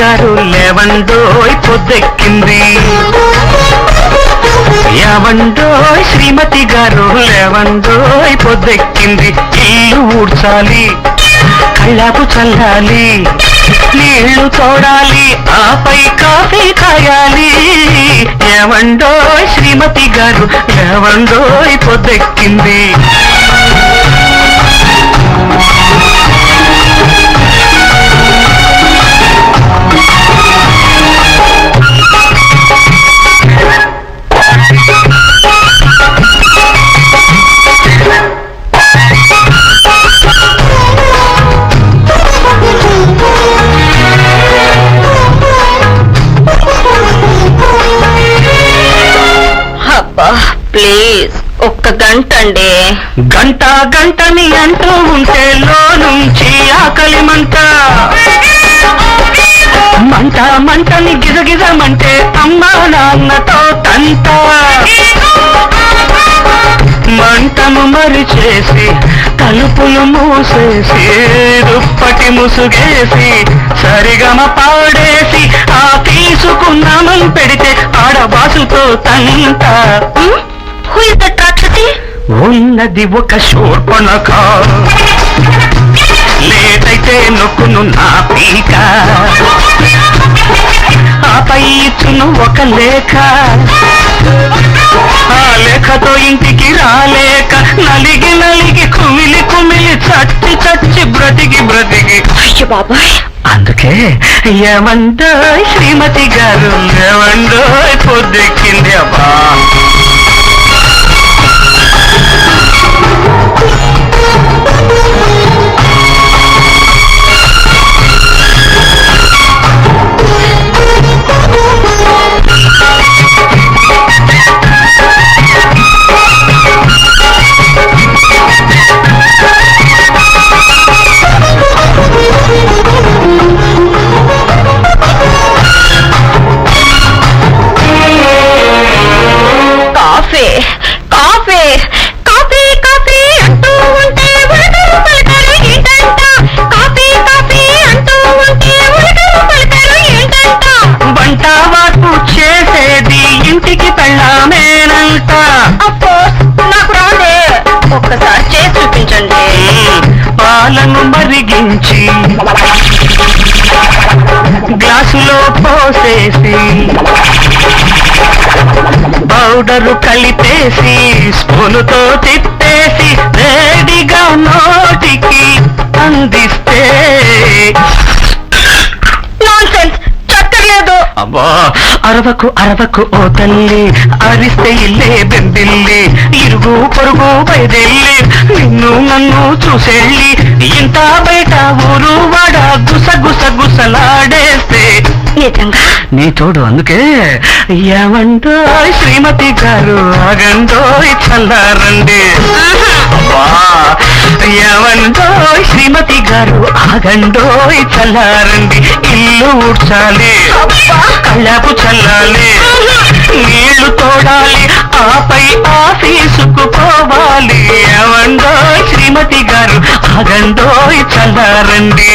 గారు లేవండోయ్ పొద్దెక్కింది. యావండోయ్ శ్రీమతి గారు లేవండోయ్ పొద్దెక్కింది. ఇల్లు ఊడ్చాలి కళ్ళాపు చల్లాలి నీళ్ళు తోడాలి ఆపై కాఫీ కాయాలి ఏవండోయ్ శ్రీమతి గారు ఏవండోయ్ పొద్దెక్కింది. ప్లీజ్. ఒక్క గంట అండి. గంట గంటని అంటూ ఉంటే లో నుంచి ఆకలి మంట. మంట మంటని గిజగిజమంటే అమ్మ నాన్నతో తంట. మంటను మరిచేసి తలుపులు మూసేసి దుప్పటి ముసుగేసి సరిగమ పాడేసి ఆ తీసుకున్నామని పెడితే ఆడబాసుతో తంట. ఉన్నది ఒక శూర్పణక లేటైతే నొక్కును నా పీక. ఆపై ఇచ్చును ఒక లేఖ. ఆ లేఖతో ఇంటికి రాలేక నలిగి నలిగి కుమిలి కుమిలి చచ్చి చచ్చి బ్రతికి బ్రతికి. అయ్యో బాబాయ్. అందుకే ఏమంటో శ్రీమతి గారు ఏమండో పొద్దెక్కింది అబ్బా పాలను మరిగించి గ్లాసులో పోసేసి పౌడరు కలిపేసి స్పూనుతో తిప్పేసి వేడిగా నోటికి అందిస్తే. అబ్బా! అరవకు అరవకు ఓ తల్లి అరిస్తే ఇల్లే బెంబిల్లి ఇరుగు పొరుగు బయదెల్లి నిన్ను నన్ను చూసెళ్ళి ఇంత బయట ఊరు వాడ గుస గుస గుసలాడేస్తే. నీ తోడు అందుకే ఏమంటో శ్రీమతి గారు ఆగండో చల్లారండి. ఏమంటో శ్రీమతి గారు ఆగండో చల్లారండి. ఇల్లు ఊడ్చాలి. కళ్ళపు చల్లాలి. నీళ్ళు తోడాలి. ఆపై ఆఫీసుకు పోవాలి శ్రీమతి గారు ఆగండో చల్లారండి.